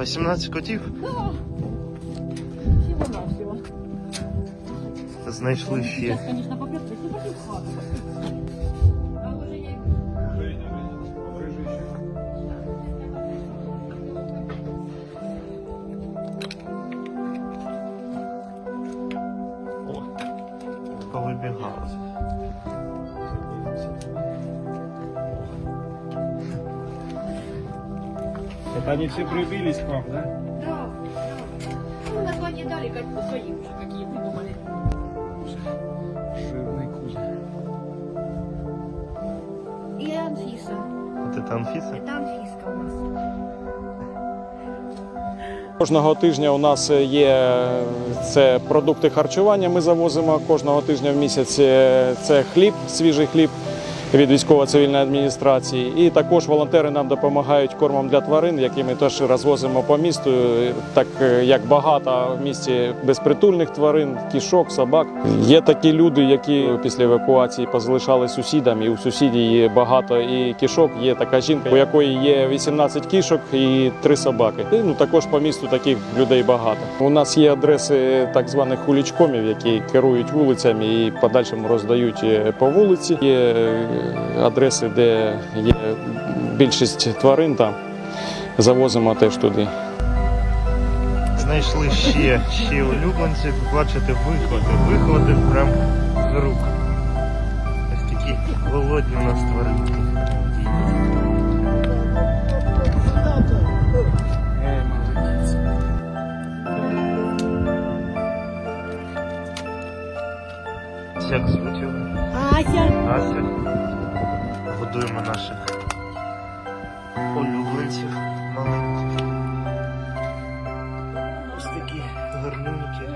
18 котів. Знайшли ще. Сейчас, Это они все прибились к вам, да? Да, да. Ну, название дали как по своим уже, какие придумали. Жирный кузов. И Анфиса. От це Анфіса? Это Анфиска у нас. Кожного тижня у нас є це продукти харчування. Ми завозимо кожного тижня в місяць. е, Це хліб, свіжий хліб від військово-цивільної адміністрації. І також волонтери нам допомагають кормом для тварин, які ми теж розвозимо по місту. Так е, як багато в місті безпритульних тварин, кішок, собак. Є такі люди, які після евакуації позалишали сусідам, і у сусідів є багато і кішок. Є така жінка, у якої є 18 кішок і 3 собаки. І, ну також по місту таких людей багато. У нас є адреси так званих хулічкомів, які керують вулицями і подальшому роздають е, по вулиці. Є е, адреси, де є більшість тварин там. Завозимо теж туди. Знайшли ще, ще улюбленців. Бачите, виходи. Виходи прям з рук. Ось такі голодні у нас тваринки. Як звуть його? Ася. Ася. Годуємо наших улюбленців маленьких. Ось такі гарнюнки.